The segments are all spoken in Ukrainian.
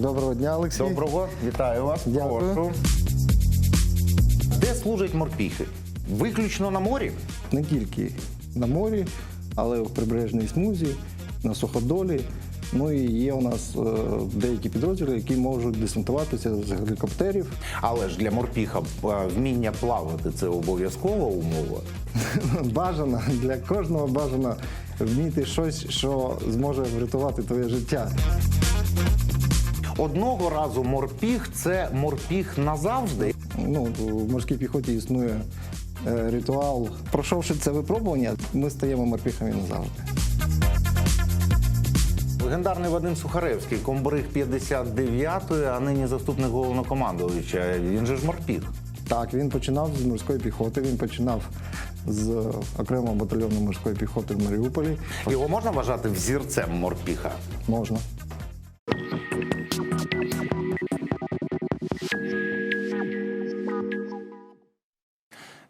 Доброго дня, Олексій. Доброго, вітаю вас. Дякую. Прошу. Де служать морпіхи? Виключно на морі? Не тільки на морі, але в прибережній смузі, на суходолі. Ну і є у нас е, деякі підрозділи, які можуть десантуватися з гелікоптерів. Але ж для морпіха е, вміння плавати це обов'язкова умова. Бажано для кожного бажано вміти щось, що зможе врятувати твоє життя. Одного разу морпіх це морпіх назавжди. Ну, в морській піхоті існує е, ритуал. Пройшовши це випробування, ми стаємо морпіхами назавжди. Легендарний Вадим Сухаревський, комбриг 59-ї, а нині заступник головнокомандувача. Він же ж морпіх. Так, він починав з морської піхоти. Він починав з окремого батальйону морської піхоти в Маріуполі. Його можна вважати взірцем морпіха? Можна.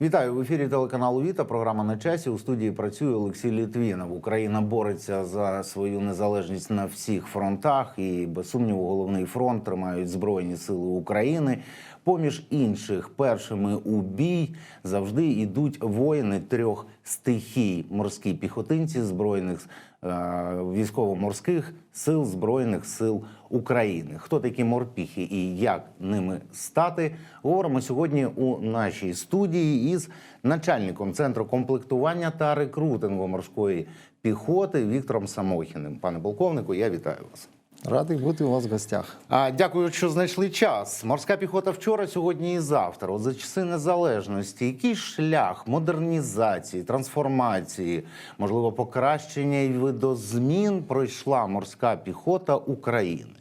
Вітаю в ефірі телеканалу Віта. Програма на часі. У студії працює Олексій Літвінов. Україна бореться за свою незалежність на всіх фронтах, і без сумніву, головний фронт тримають Збройні Сили України. Поміж інших, першими у бій завжди йдуть воїни трьох стихій: морські піхотинці збройних військово-морських сил збройних сил України. Хто такі морпіхи і як ними стати? Говоримо сьогодні у нашій студії із начальником центру комплектування та рекрутингу морської піхоти Віктором Самохіним. Пане полковнику, я вітаю вас. Радий бути у вас в гостях. А, дякую, що знайшли час. Морська піхота вчора, сьогодні і завтра. От за часи незалежності. Який шлях модернізації, трансформації, можливо, покращення і видозмін пройшла морська піхота України?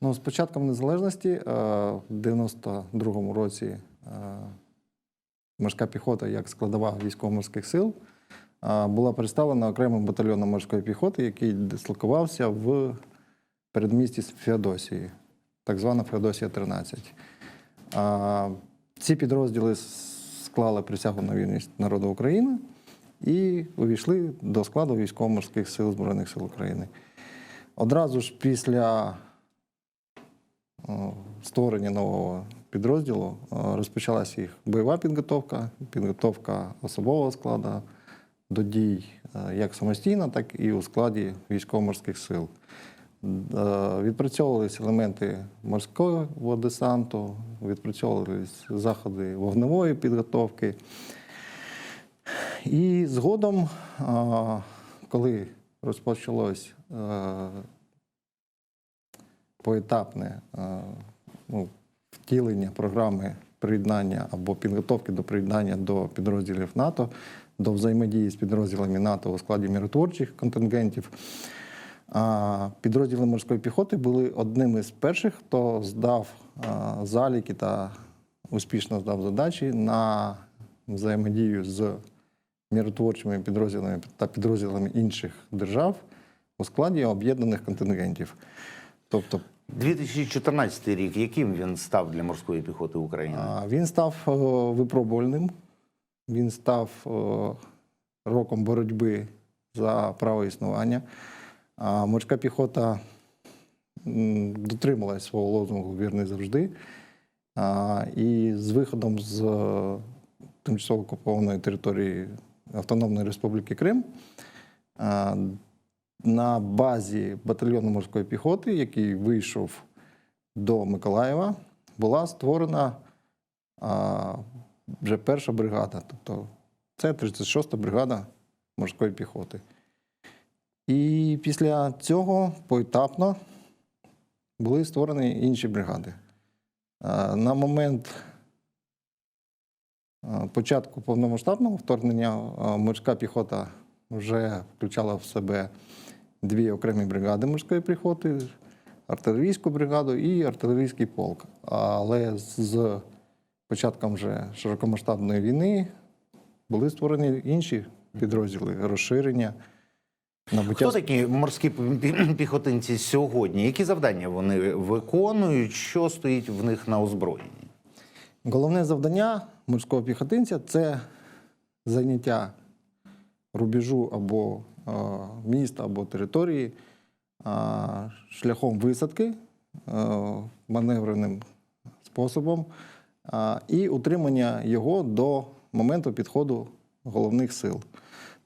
Ну, з початком незалежності е, в 92-му році е, морська піхота як складова військово-морських сил е, була представлена окремим батальйоном морської піхоти, який дислокувався в передмісті Феодосії, так звана Феодосія 13. А, Ці підрозділи склали присягу на вірність народу України і увійшли до складу військово-морських сил Збройних сил України. Одразу ж після створення нового підрозділу розпочалася їх бойова підготовка, підготовка особового складу до дій е, як самостійно, так і у складі військово-морських сил. Е, Відпрацьовувалися елементи морського десанту, відпрацьовувалися заходи вогневої підготовки. І згодом, коли розпочалось е, поетапне е, ну, втілення програми приєднання або підготовки до приєднання до підрозділів НАТО, до взаємодії з підрозділами НАТО у складі миротворчих контингентів. Підрозділи морської піхоти були одними з перших, хто здав заліки та успішно здав задачі на взаємодію з миротворчими підрозділами та підрозділами інших держав у складі об'єднаних контингентів. Тобто 2014 рік, яким він став для морської піхоти України? він став е, випробувальним, він став е, роком боротьби за право існування. Морська піхота дотрималась свого лозунгу вірний завжди. І з виходом з е, тимчасово окупованої території Автономної Республіки Крим на базі батальйону морської піхоти, який вийшов до Миколаєва, була створена вже перша бригада. Тобто це 36-та бригада морської піхоти. І після цього поетапно були створені інші бригади. На момент початку повномасштабного вторгнення морська піхота вже включала в себе дві окремі бригади морської піхоти, артилерійську бригаду і артилерійський полк. Але з початком вже широкомасштабної війни були створені інші підрозділи розширення. Набуття Хто такі морські піхотинці сьогодні? Які завдання вони виконують? Що стоїть в них на озброєнні? Головне завдання морського піхотинця це заняття рубежу або е, міста, або території е, шляхом висадки, е, маневреним способом а, і утримання його до моменту підходу головних сил.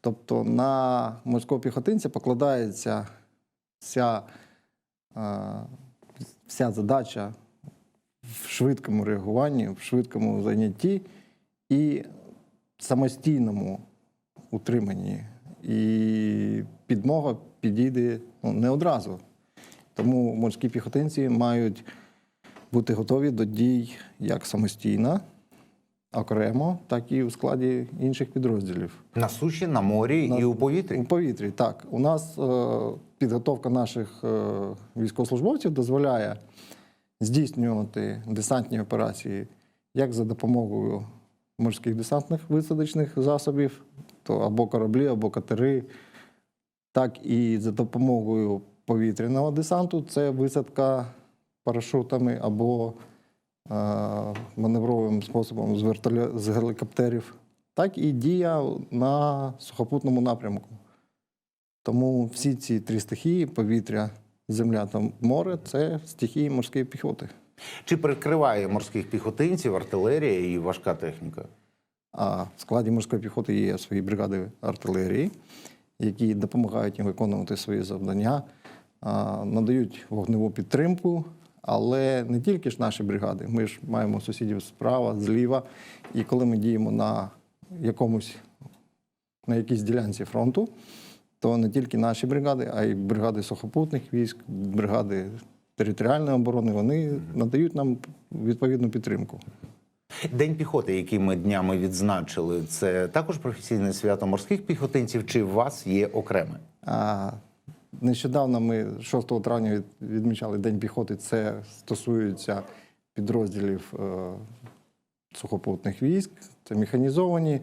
Тобто на морського піхотинця покладається вся, а, вся задача в швидкому реагуванні, в швидкому зайнятті і самостійному утриманні. І підмога підійде ну, не одразу. Тому морські піхотинці мають бути готові до дій як самостійно, окремо, так і у складі інших підрозділів. На суші, на морі На- і у повітрі. У повітрі, так. У нас е, підготовка наших е, військовослужбовців дозволяє здійснювати десантні операції як за допомогою морських десантних висадочних засобів, то або кораблі, або катери, так і за допомогою повітряного десанту це висадка парашутами або маневровим способом з, з гелікоптерів, так і дія на сухопутному напрямку. Тому всі ці три стихії повітря, земля та море це стихії морської піхоти. Чи прикриває морських піхотинців артилерія і важка техніка? А в складі морської піхоти є свої бригади артилерії, які допомагають їм виконувати свої завдання, надають вогневу підтримку. Але не тільки ж наші бригади, ми ж маємо сусідів справа, зліва. І коли ми діємо на якомусь на якійсь ділянці фронту, то не тільки наші бригади, а й бригади сухопутних військ, бригади територіальної оборони, вони надають нам відповідну підтримку. День піхоти, який ми днями відзначили, це також професійне свято морських піхотинців, чи у вас є окреме? А, нещодавно ми 6 травня відмічали День піхоти. Це стосується підрозділів е, сухопутних військ, це механізовані е,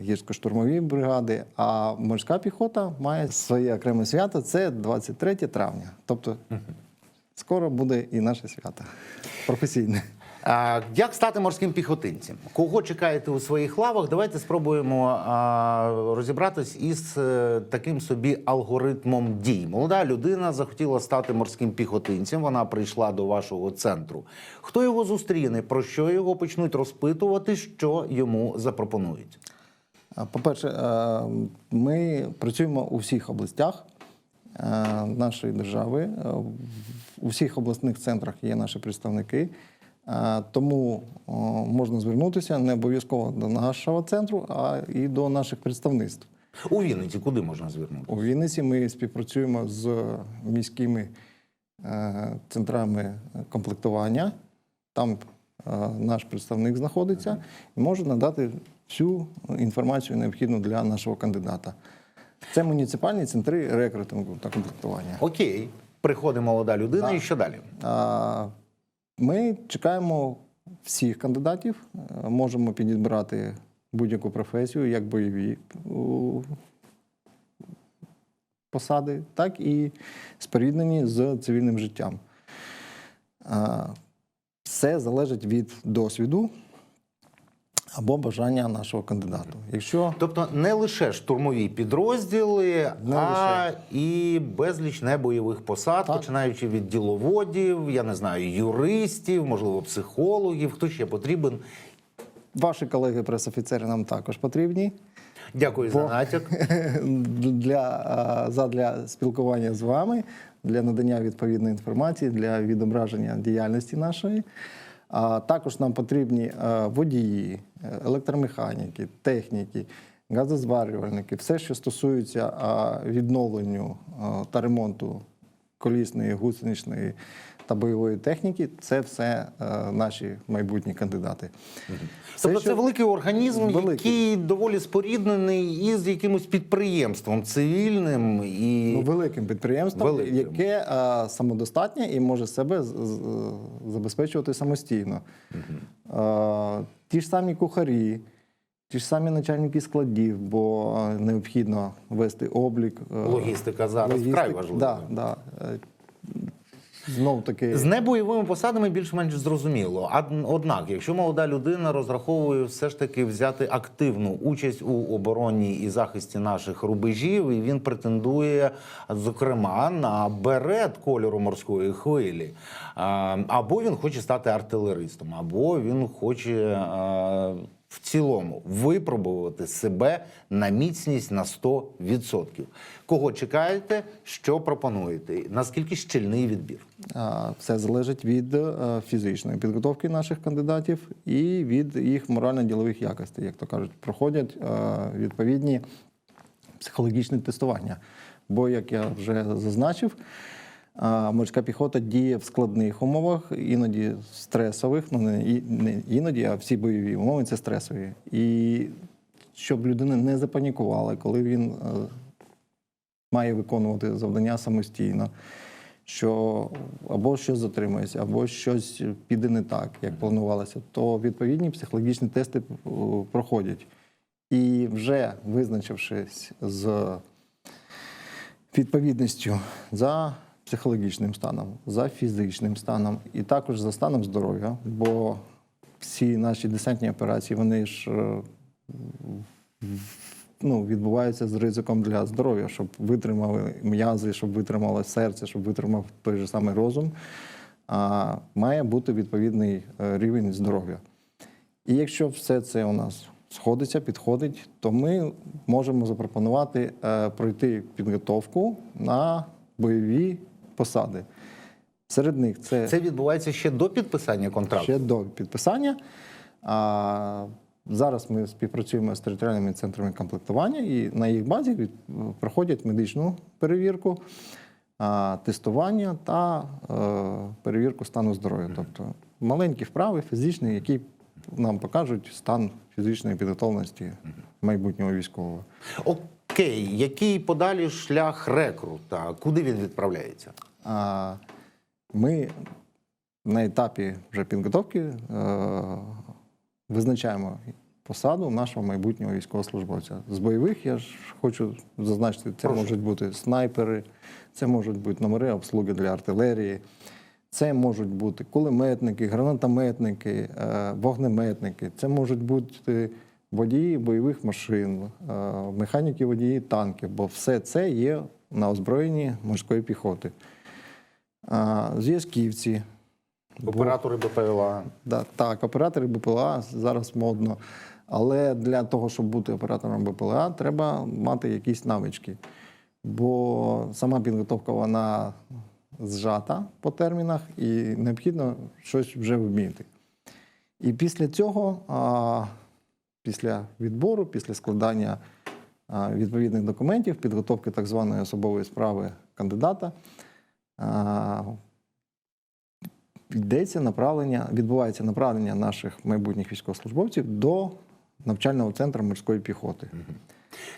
гірсько-штурмові бригади. А морська піхота має своє окреме свято це 23 травня. Тобто скоро буде і наше свято професійне. Як стати морським піхотинцем? Кого чекаєте у своїх лавах? Давайте спробуємо розібратись із е, таким собі алгоритмом дій. Молода людина захотіла стати морським піхотинцем. Вона прийшла до вашого центру. Хто його зустріне? Про що його почнуть розпитувати? Що йому запропонують? По-перше, ми працюємо у всіх областях нашої держави. У всіх обласних центрах є наші представники. Е, Тому можна звернутися не обов'язково до нашого центру, а і до наших представництв. У Вінниці куди можна звернути? У Вінниці ми співпрацюємо з міськими е, центрами комплектування. Там е, наш представник знаходиться і може надати всю інформацію необхідну для нашого кандидата. Це муніципальні центри рекрутингу та комплектування. Окей, приходить молода людина, Да. і що далі? А, Ми чекаємо всіх кандидатів, Е, можемо підібрати будь-яку професію, як бойові посади, так і споріднені з цивільним життям. Все залежить від досвіду або бажання нашого кандидата. Якщо Тобто не лише штурмові підрозділи, Не а лише. і безліч небойових посад, Так. починаючи від діловодів, я не знаю, юристів, можливо, психологів. Хто ще потрібен? ваші колеги пресофіцери нам також потрібні. Дякую за натяк. для, а, задля спілкування з вами, для надання відповідної інформації, для відображення діяльності нашої. А також нам потрібні е, водії, е, електромеханіки, техніки, газозварювальники, все, що стосується відновленню та ремонту колісної, гусеничної та бойової техніки, це все е, наші майбутні кандидати. Все, Тобто це великий організм, Великий. який доволі споріднений із якимось підприємством цивільним і Ну, великим підприємством, Великим. яке а, самодостатнє і може себе забезпечувати самостійно. А, ті ж самі кухарі, ті ж самі начальники складів, бо необхідно вести облік. е, логістика зараз вкрай важлива. Да, да. Знов таки З небойовими посадами більш-менш зрозуміло. Однак, якщо молода людина розраховує все ж таки взяти активну участь у обороні і захисті наших рубежів, і він претендує, зокрема, на берет кольору морської хвилі, або він хоче стати артилеристом, або він хоче. В цілому випробувати себе на міцність на 100%. Кого чекаєте, що пропонуєте? Наскільки щільний відбір? Все залежить від е, фізичної підготовки наших кандидатів і від їх морально-ділових якостей, як то кажуть, проходять е, відповідні психологічні тестування. Бо, як я вже зазначив, морська піхота діє в складних умовах, іноді стресових, ну не іноді, а всі бойові умови це стресові. І щоб людина не запанікувала, коли він е, має виконувати завдання самостійно, що або щось затримується, або щось піде не так, як планувалося, то відповідні психологічні тести е, проходять. І вже визначившись з відповідністю за психологічним станом, за фізичним станом і також за станом здоров'я, бо всі наші десантні операції, вони ж е, ну, відбуваються з ризиком для здоров'я, щоб витримали м'язи, щоб витримало серце, щоб витримав той же самий розум. А має бути відповідний е, рівень здоров'я. І якщо все це у нас сходиться, підходить, то ми можемо запропонувати е, пройти підготовку на бойові посади. Серед них це, Це відбувається ще до підписання контракту. ще до підписання. А зараз ми співпрацюємо з територіальними центрами комплектування і на їх базі від, проходять медичну перевірку, а, тестування та е, перевірку стану здоров'я. Тобто маленькі вправи фізичні, які нам покажуть стан фізичної підготовленості майбутнього військового. Окей, який подалі шлях рекрута? Куди він відправляється? А ми на етапі вже підготовки е, визначаємо посаду нашого майбутнього військовослужбовця. З бойових я ж хочу зазначити, це Прошу. можуть бути снайпери, це можуть бути номери обслуги для артилерії, це можуть бути кулеметники, гранатометники, е, вогнеметники, це можуть бути водії бойових машин, е, механіки водії танків, бо все це є на озброєнні морської піхоти. Зв'язківці. Оператори БПЛА. Да, так, оператори БПЛА зараз модно. Але для того, щоб бути оператором БПЛА, треба мати якісь навички. Бо сама підготовка вона зжата по термінах, і необхідно щось вже вміти. І після цього, а, після відбору, після складання відповідних документів, підготовки так званої особової справи кандидата, йдеться направлення, відбувається направлення наших майбутніх військовослужбовців до навчального центру морської піхоти.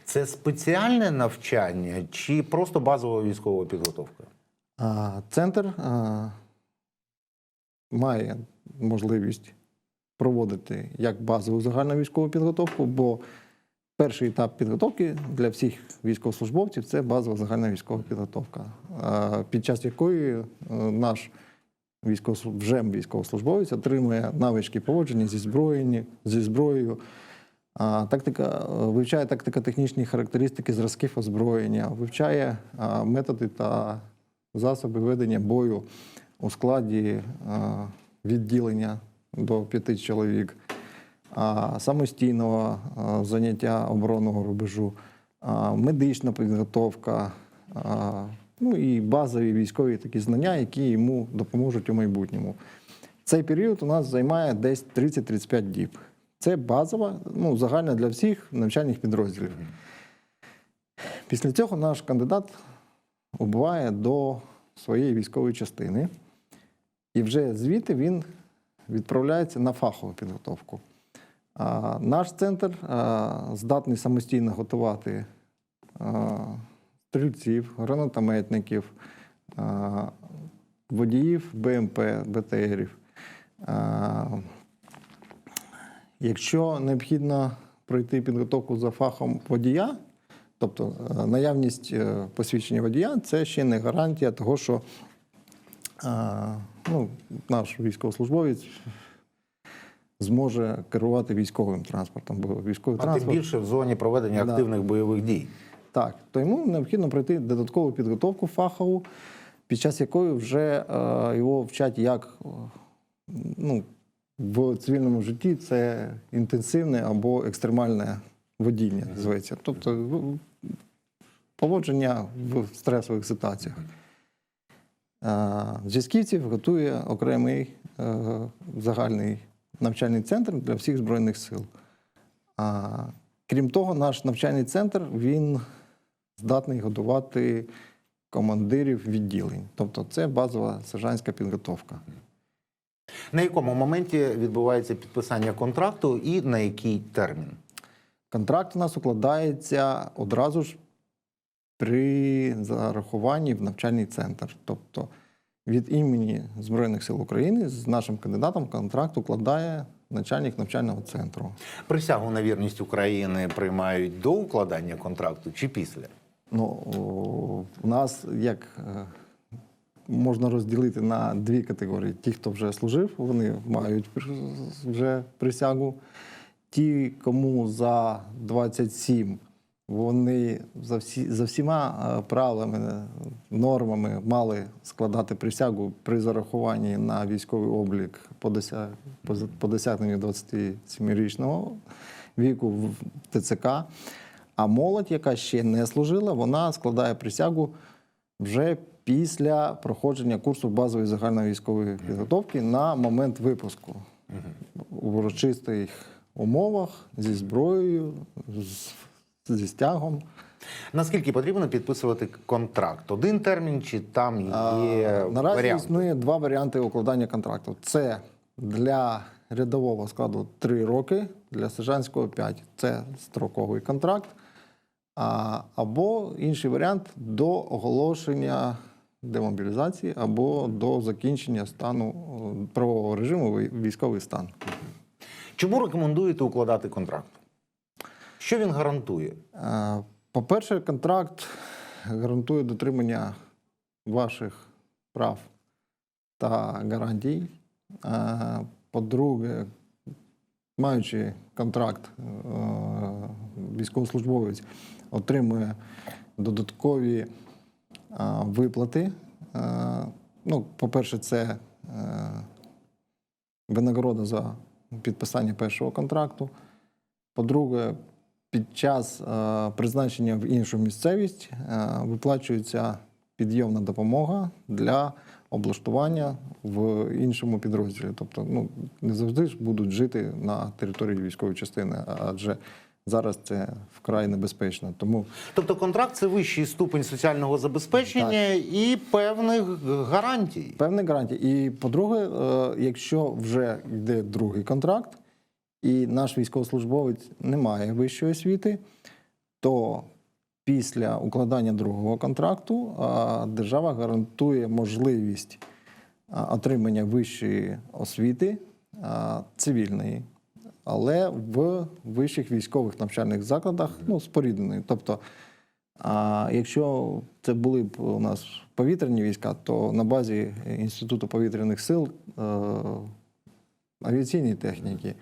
Це спеціальне навчання чи просто базова військова підготовка? Центр має можливість проводити як базову загальну військову підготовку, бо перший етап підготовки для всіх військовослужбовців це базова загальна військова підготовка, під час якої е, наш військовослу- вже військовослужбовець отримує навички поводження зі зброєю, зі зброєю. Тактика е, вивчає тактико-технічні характеристики зразків озброєння, вивчає методи та засоби ведення бою у складі відділення до п'яти чоловік, самостійного заняття оборонного рубежу, медична підготовка, ну і базові військові такі знання, які йому допоможуть у майбутньому. Цей період у нас займає десь 30-35 діб. Це базова, ну, загальна для всіх навчальних підрозділів. Після цього наш кандидат убуває до своєї військової частини, і вже звідти він відправляється на фахову підготовку. Наш центр здатний самостійно готувати стрільців, гранатометників, водіїв БМП, БТРів. Якщо необхідно пройти підготовку за фахом водія, тобто е, наявність е, посвідчення водія, це ще не гарантія того, що ну, наш військовослужбовець зможе керувати військовим транспортом, бо військовий А тим більше в зоні проведення Да. активних бойових дій. так, то йому необхідно пройти додаткову підготовку фахову, під час якої вже е, його вчать як е, ну, в цивільному житті це інтенсивне або екстремальне водіння, зветься. Тобто поводження в стресових ситуаціях. Е, Зв'язківців готує окремий е, загальний навчальний центр для всіх Збройних сил. А, крім того, наш навчальний центр він здатний годувати командирів відділень. Тобто це базова сержантська підготовка. На якому моменті відбувається підписання контракту і на який термін? Контракт у нас укладається одразу ж при зарахуванні в навчальний центр. Тобто від імені Збройних сил України з нашим кандидатом контракт укладає начальник навчального центру. Присягу на вірність України приймають до укладання контракту чи після? Ну, у нас як е, можна розділити на дві категорії: ті, хто вже служив, вони мають вже присягу. Ті, кому за 27, вони за, всі, за всіма е, правилами, е, нормами мали складати присягу при зарахуванні на військовий облік по, дося, по, досягненню 27-річного віку в ТЦК. А молодь, яка ще не служила, вона складає присягу вже після проходження курсу базової загальної військової підготовки на момент випуску. У урочистих умовах зі зброєю, з, зі стягом. Наскільки потрібно підписувати контракт? Один термін чи там є А, Наразі варіанти? існує два варіанти укладання контракту. Це для рядового складу 3 роки, для сержантського 5. Це строковий контракт. А, або інший варіант до оголошення демобілізації або до закінчення стану е, правового режиму військовий стан. Чому рекомендуєте укладати контракт? Що він гарантує? Е, По-перше, контракт гарантує дотримання ваших прав та гарантій. Е, По-друге, маючи контракт, е, військовослужбовець отримує додаткові виплати. Ну, по-перше, це винагорода за підписання першого контракту. По-друге, під час е, призначення в іншу місцевість е, виплачується підйомна допомога для облаштування в іншому підрозділі. Тобто, ну не завжди ж будуть жити на території військової частини, адже зараз це вкрай небезпечно. Тому Тобто контракт це вищий ступень соціального забезпечення і певних гарантій. певні гарантії. І по-друге, е, якщо вже йде другий контракт, і наш військовослужбовець не має вищої освіти, то після укладання другого контракту держава гарантує можливість отримання вищої освіти цивільної, але в вищих військових навчальних закладах ну, спорідненої. Тобто, а якщо це були б у нас повітряні війська, то на базі Інституту повітряних сил е, авіаційні техніки.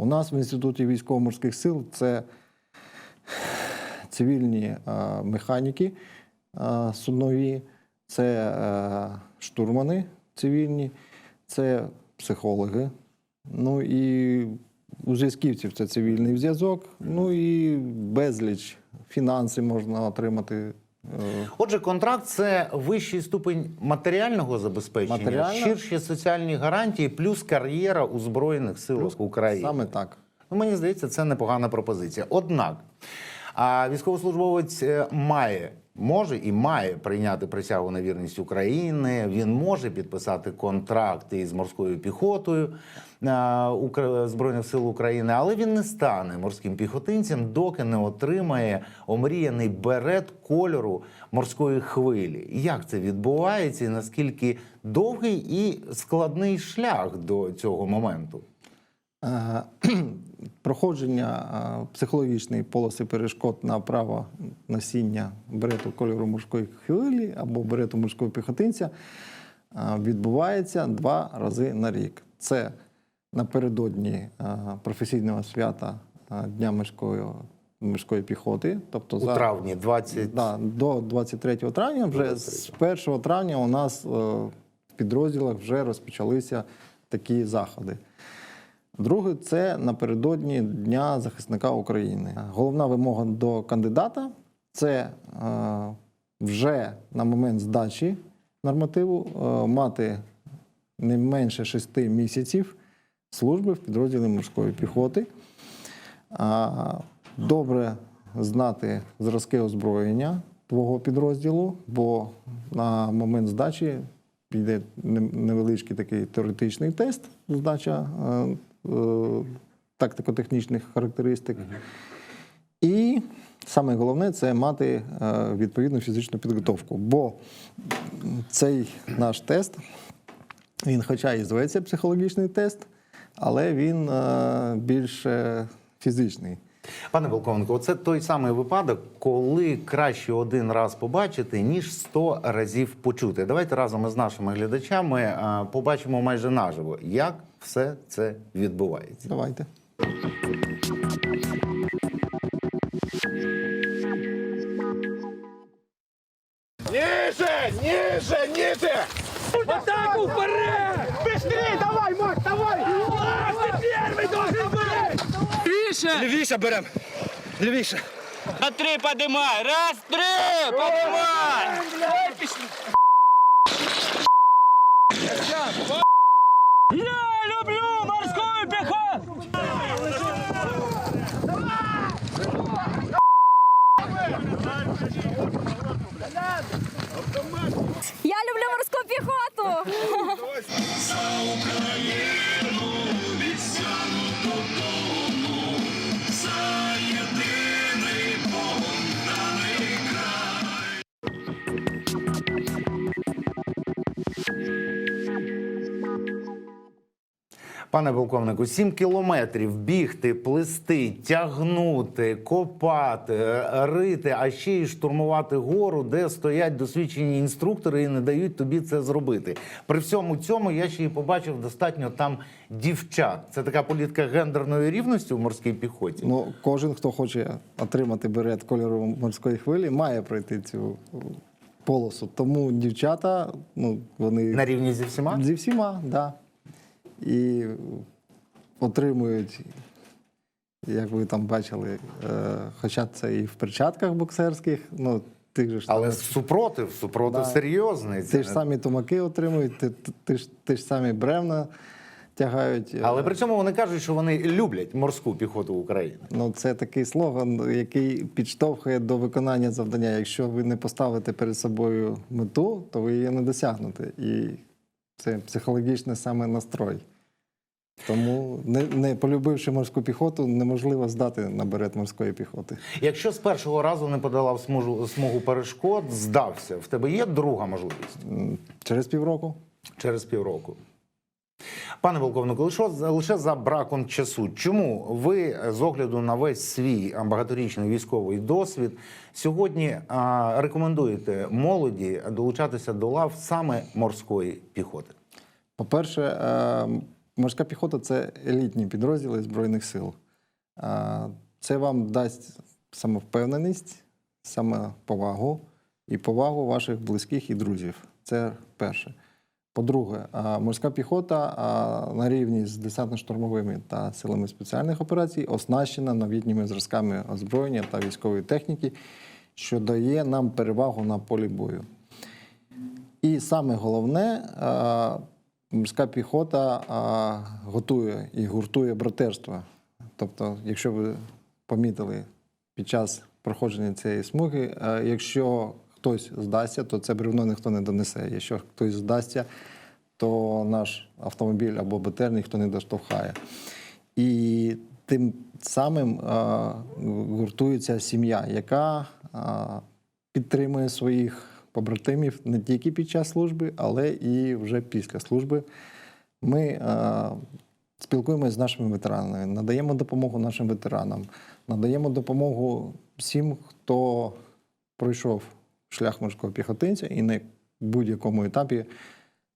У нас в Інституті військово-морських сил це цивільні е, механіки е, суднові, це е, штурмани цивільні, це психологи. Ну і у зв'язківців це цивільний зв'язок, ну і безліч фінанси можна отримати. Е, Отже, контракт це вищий ступень матеріального забезпечення, Матеріально. ширші соціальні гарантії, плюс кар'єра у Збройних силах України. Саме так. Ну, мені здається, це непогана пропозиція. Однак, а військовослужбовець е, має, може і має прийняти присягу на вірність України. Він може підписати контракт із морською піхотою е, Збройних сил України, але він не стане морським піхотинцем, доки не отримає омріяний берет кольору морської хвилі. Як це відбувається, і наскільки довгий і складний шлях до цього моменту? Проходження психологічної полоси перешкод на право носіння берету кольору морської хвилі або берету морського піхотинця відбувається два рази на рік. Це напередодні професійного свята Дня морської, морської піхоти. Тобто У за- травні 20... Да, до 23 травня, вже з 1 травня у нас е, в підрозділах вже розпочалися такі заходи. Друге, це напередодні Дня захисника України. Головна вимога до кандидата це е, вже на момент здачі нормативу е, мати не менше 6 місяців служби в підрозділі морської піхоти. Добре знати зразки озброєння твого підрозділу, бо на момент здачі піде невеличкий такий теоретичний тест, здача е, е, тактико-технічних характеристик. І саме головне це мати е, відповідну фізичну підготовку. Бо цей наш тест, він, хоча і зветься психологічний тест, але він більше більш е, фізичний. Пане Волковенко, це той самий випадок, коли краще один раз побачити, ніж сто разів почути. Давайте разом із нашими глядачами е, побачимо майже наживо, як все це відбувається. Давайте. Ниже, ниже, ниже! Атаку вперед! Быстрее, давай, Макс, давай! Макс, ты первый должен быть! Левіше! Левіше берем, левіше. На три поднимай! Раз, три! Поднимай! Я люблю морскую пехоту! Я люблю морську піхоту. Пане полковнику, сім кілометрів бігти, плисти, тягнути, копати, рити, а ще й штурмувати гору, де стоять досвідчені інструктори і не дають тобі це зробити. При всьому цьому я ще й побачив достатньо там дівчат. Це така політика гендерної рівності у морській піхоті. Ну, кожен, хто хоче отримати берет кольору морської хвилі, має пройти цю полосу. Тому дівчата, ну, вони На рівні зі всіма? зі всіма, да. І отримують, як ви там бачили, е, хоча це і в перчатках боксерських, ну, тих же ж Але там- супротив, супротив Да. серйозний. Ті ж самі тумаки отримують, ти, ти, ти ж, ти ж самі бревна тягають. е, Але при цьому вони кажуть, що вони люблять морську піхоту України. Ну, це такий слоган, який підштовхує до виконання завдання. Якщо ви не поставите перед собою мету, то ви її не досягнете. І це психологічний саме настрой. Тому, не, не полюбивши морську піхоту, неможливо здати на берет морської піхоти. Якщо з першого разу не подолав смугу, смугу перешкод, здався. В тебе є друга можливість Через півроку. через півроку. Пане Волковнику, лише, лише за браком часу. Чому ви з огляду на весь свій багаторічний військовий досвід сьогодні а, рекомендуєте молоді долучатися до лав саме морської піхоти? По-перше, е, морська піхота це елітні підрозділи Збройних сил. Це вам дасть самовпевненість, самоповагу і повагу ваших близьких і друзів. Це перше. По-друге, морська піхота на рівні з десантно-штурмовими та силами спеціальних операцій оснащена новітніми зразками озброєння та військової техніки, що дає нам перевагу на полі бою. І саме головне, морська піхота а, готує і гуртує братерство. Тобто, якщо ви помітили під час проходження цієї смуги, а, якщо хтось здасться, то це бревно ніхто не донесе. Якщо хтось здасться, то наш автомобіль або БТР ніхто не доштовхає. І тим самим а, гуртується сім'я, яка а, підтримує своїх побратимів не тільки під час служби, але і вже після служби. Ми е, спілкуємося з нашими ветеранами, надаємо допомогу нашим ветеранам, надаємо допомогу всім, хто пройшов шлях морського піхотинця і на будь-якому етапі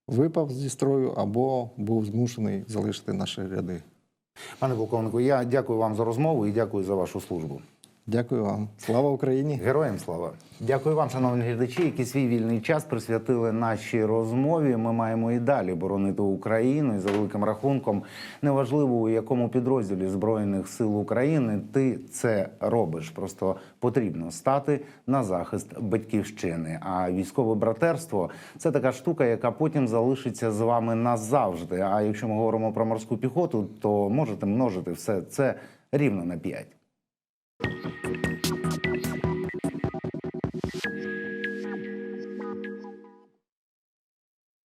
випав зі строю або був змушений залишити наші ряди. Пане полковнику, я дякую вам за розмову і дякую за вашу службу. Дякую вам. Слава Україні! Героям слава! Дякую вам, шановні глядачі, які свій вільний час присвятили нашій розмові. Ми маємо і далі боронити Україну і за великим рахунком. Неважливо у якому підрозділі збройних сил України ти це робиш. Просто потрібно стати на захист батьківщини. А військове братерство це така штука, яка потім залишиться з вами назавжди. А якщо ми говоримо про морську піхоту, то можете множити все це рівно на 5.